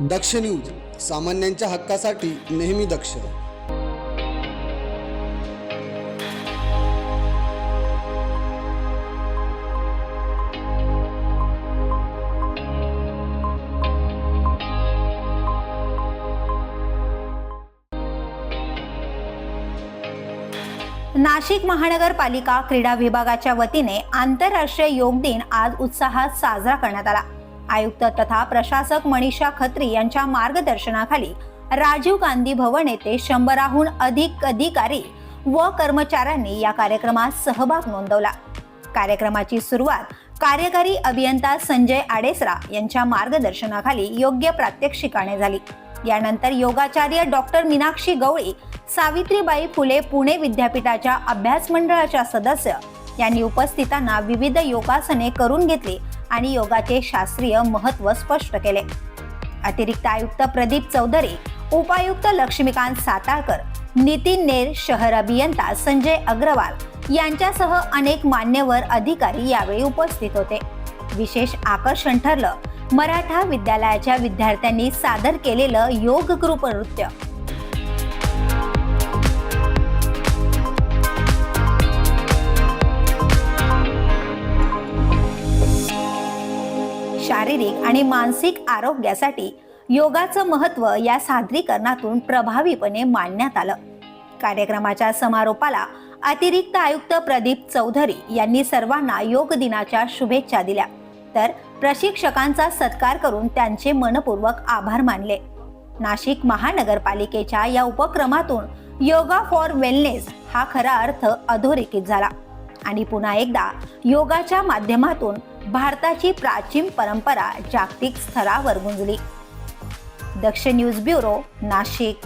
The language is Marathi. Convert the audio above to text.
दक्ष न्यूज सामान्यांच्या हक्कासाठी नेहमी दक्ष. नाशिक महानगरपालिका क्रीडा विभागाच्या वतीने आंतरराष्ट्रीय योग दिन आज उत्साहात साजरा करण्यात आला. आयुक्त तथा प्रशासक मनीषा खत्री यांच्या मार्गदर्शनाखाली राजीव गांधी भवन येथे शंभराहून अधिक अधिकारी व कर्मचाऱ्यांनी या कार्यक्रमात सहभाग नोंदवला. कार्यक्रमाची सुरुवात कार्यकारी अभियंता संजय आडेसरा यांच्या मार्गदर्शनाखाली योग्य प्रात्यक्षिकाने झाली. यानंतर योगाचार्य डॉक्टर मीनाक्षी गवळी सावित्रीबाई फुले पुणे विद्यापीठाच्या अभ्यास मंडळाच्या सदस्य यांनी उपस्थितांना विविध योगासने करून घेतली आणि योगाचे शास्त्रीय महत्त्व स्पष्ट केले. अतिरिक्त आयुक्त प्रदीप चौधरी उपायुक्त लक्ष्मीकांत सातारकर नितीन नेर शहर अभियंता संजय अग्रवाल यांच्यासह अनेक मान्यवर अधिकारी यावेळी उपस्थित होते. विशेष आकर्षण ठरलं मराठा विद्यालयाच्या विद्यार्थ्यांनी सादर केलेलं योग ग्रुप नृत्य. शारीरिक आणि मानसिक आरोग्यासाठी योगाचं महत्त्व या सादरीकरणातून प्रभावीपणे मांडण्यात आलं. कार्यक्रमाच्या समारोपाला अतिरिक्त आयुक्त प्रदीप चौधरी यांनी सर्वांना योग दिनाच्या शुभेच्छा दिल्या. तर प्रशिक्षकांचा सत्कार करून त्यांचे मनपूर्वक आभार मानले. नाशिक महानगरपालिकेच्या या उपक्रमातून योगा फॉर वेलनेस हा खरा अर्थ अधोरेखित झाला. आणि पुन्हा एकदा योगाच्या माध्यमातून भारताची प्राचीन परंपरा जागतिक स्तरावर गुंजली. Daksh news bureau Nashik.